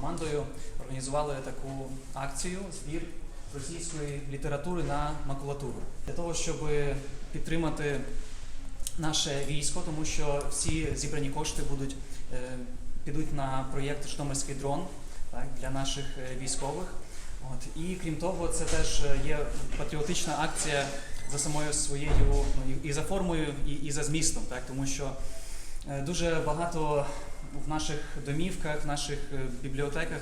командою організували таку акцію збір російської літератури на макулатуру для того, щоб підтримати наше військо, тому що всі зібрані кошти будуть е, підуть на проєкт Житомирський дрон так, для наших е, військових. От і крім того, це теж є патріотична акція за самою своєю ну, і, і за формою, і, і за змістом, так тому що е, дуже багато в наших домівках, в наших е, бібліотеках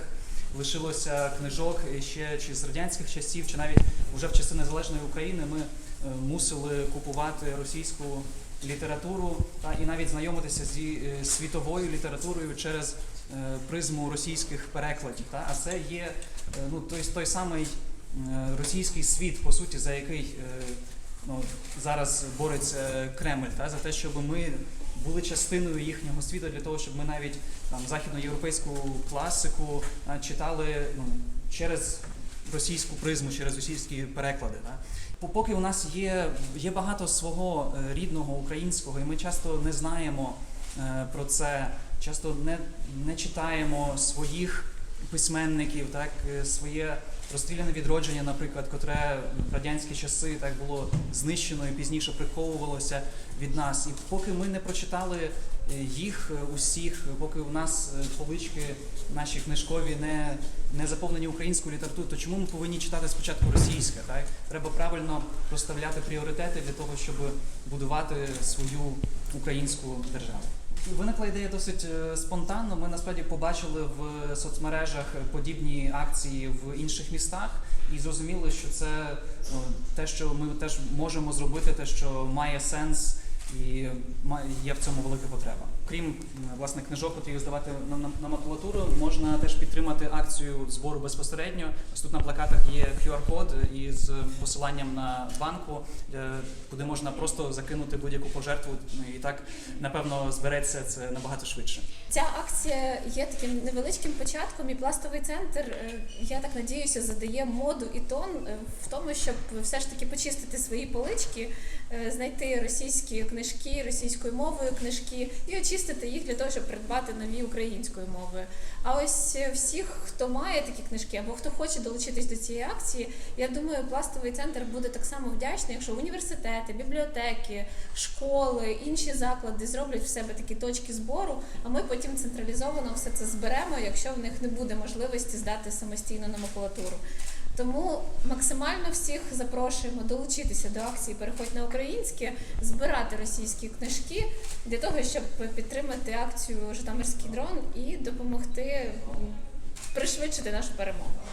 лишилося книжок ще чи з радянських часів, чи навіть вже в часи незалежної України ми е, мусили купувати російську літературу та і навіть знайомитися зі е, світовою літературою через призму російських перекладів. Та? А це є ну, той, той самий російський світ, по суті, за який ну, зараз бореться Кремль, та? за те, щоб ми були частиною їхнього світу для того, щоб ми навіть там західноєвропейську класику а, читали ну, через російську призму, через російські переклади. Та? Поки у нас є, є багато свого е, рідного українського, і ми часто не знаємо е, про це, часто не, не читаємо своїх письменників, так, е, своє розстріляне відродження, наприклад, котре в радянські часи так було знищено і пізніше приховувалося від нас. І поки ми не прочитали е, їх е, усіх, поки у нас е, полички наші книжкові не, не заповнені українською літературою, то чому ми повинні читати спочатку російське? Так? Треба правильно розставляти пріоритети для того, щоб будувати свою українську державу. Виникла ідея досить е, спонтанно. Ми насправді побачили в соцмережах подібні акції в інших містах і зрозуміли, що це ну, те, що ми теж можемо зробити, те, що має сенс і є в цьому велика потреба. Крім власне книжок, які здавати на, на, на макулатуру, можна теж підтримати акцію збору безпосередньо. Ось тут на плакатах є QR-код із посиланням на банку, е, куди можна просто закинути будь-яку пожертву, ну, і так напевно збереться це набагато швидше. Ця акція є таким невеличким початком, і пластовий центр, е, я так надіюся, задає моду і тон е, в тому, щоб все ж таки почистити свої полички, е, знайти російські книжки російською мовою книжки і очистити їх для того, щоб придбати нові українською мовою. А ось е, всіх, хто має такі книжки або хто хоче долучитись до цієї акції, я думаю, пластовий центр буде так само вдячний, якщо університети, бібліотеки, школи, інші заклади зроблять в себе такі точки збору, а ми потім централізовано все це зберемо, якщо в них не буде можливості здати самостійно на макулатуру. Тому максимально всіх запрошуємо долучитися до акції Переходь на українське, збирати російські книжки для того, щоб підтримати акцію Житомирський дрон і допомогти пришвидшити нашу перемогу.